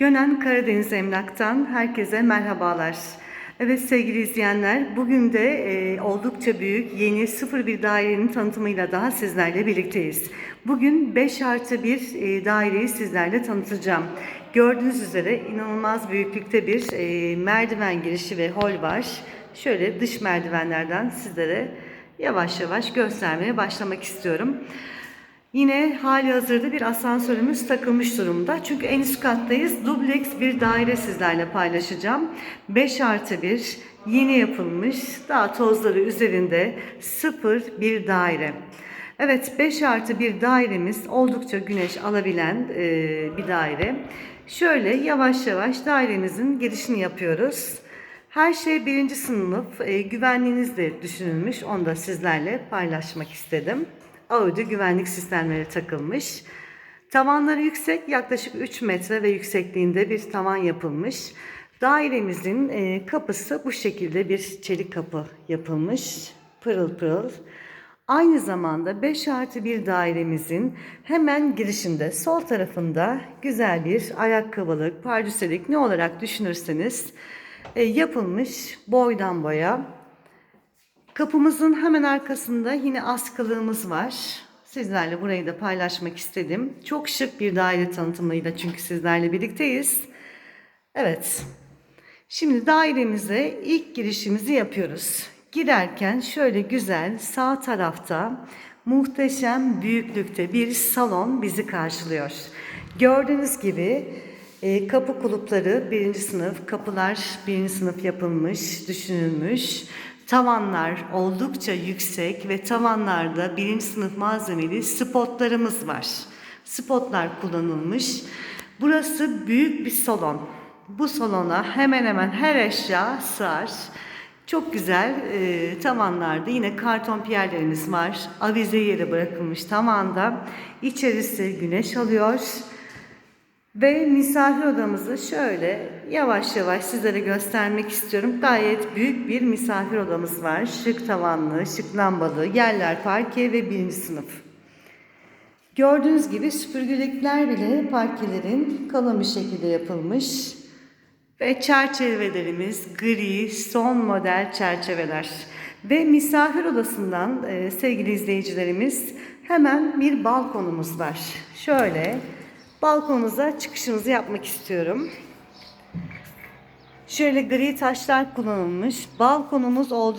Gönen Karadeniz Emlak'tan herkese merhabalar. Evet sevgili izleyenler, bugün de e, oldukça büyük yeni 01 dairenin tanıtımıyla daha sizlerle birlikteyiz. Bugün 5 artı 1 e, daireyi sizlerle tanıtacağım. Gördüğünüz üzere inanılmaz büyüklükte bir e, merdiven girişi ve hol var. Şöyle dış merdivenlerden sizlere yavaş yavaş göstermeye başlamak istiyorum. Yine hali hazırda bir asansörümüz takılmış durumda. Çünkü en üst kattayız. Dubleks bir daire sizlerle paylaşacağım. 5 artı 1 yeni yapılmış daha tozları üzerinde sıfır bir daire. Evet 5 artı bir dairemiz oldukça güneş alabilen e, bir daire. Şöyle yavaş yavaş dairemizin girişini yapıyoruz. Her şey birinci sınıf e, güvenliğiniz de düşünülmüş. Onu da sizlerle paylaşmak istedim. Audi güvenlik sistemleri takılmış. Tavanları yüksek yaklaşık 3 metre ve yüksekliğinde bir tavan yapılmış. Dairemizin e, kapısı bu şekilde bir çelik kapı yapılmış. Pırıl pırıl. Aynı zamanda 5 artı bir dairemizin hemen girişinde sol tarafında güzel bir ayakkabılık, pardüselik ne olarak düşünürseniz e, yapılmış boydan boya Kapımızın hemen arkasında yine askılığımız var. Sizlerle burayı da paylaşmak istedim. Çok şık bir daire tanıtımıyla çünkü sizlerle birlikteyiz. Evet. Şimdi dairemize ilk girişimizi yapıyoruz. Girerken şöyle güzel sağ tarafta muhteşem büyüklükte bir salon bizi karşılıyor. Gördüğünüz gibi e, kapı kulupları birinci sınıf, kapılar birinci sınıf yapılmış, düşünülmüş. Tavanlar oldukça yüksek ve tavanlarda birinci sınıf malzemeli spotlarımız var. Spotlar kullanılmış. Burası büyük bir salon. Bu salona hemen hemen her eşya sığar. Çok güzel e, tavanlarda yine karton piyerlerimiz var. Avize yeri bırakılmış tavanda. İçerisi güneş alıyor. Ve misafir odamızı şöyle yavaş yavaş sizlere göstermek istiyorum. Gayet büyük bir misafir odamız var. Şık tavanlı, şık lambalı, yerler parke ve birinci sınıf. Gördüğünüz gibi süpürgelikler bile parkelerin kalın bir şekilde yapılmış. Ve çerçevelerimiz gri, son model çerçeveler. Ve misafir odasından e, sevgili izleyicilerimiz hemen bir balkonumuz var. Şöyle balkonunuza çıkışınızı yapmak istiyorum. Şöyle gri taşlar kullanılmış. Balkonumuz oldukça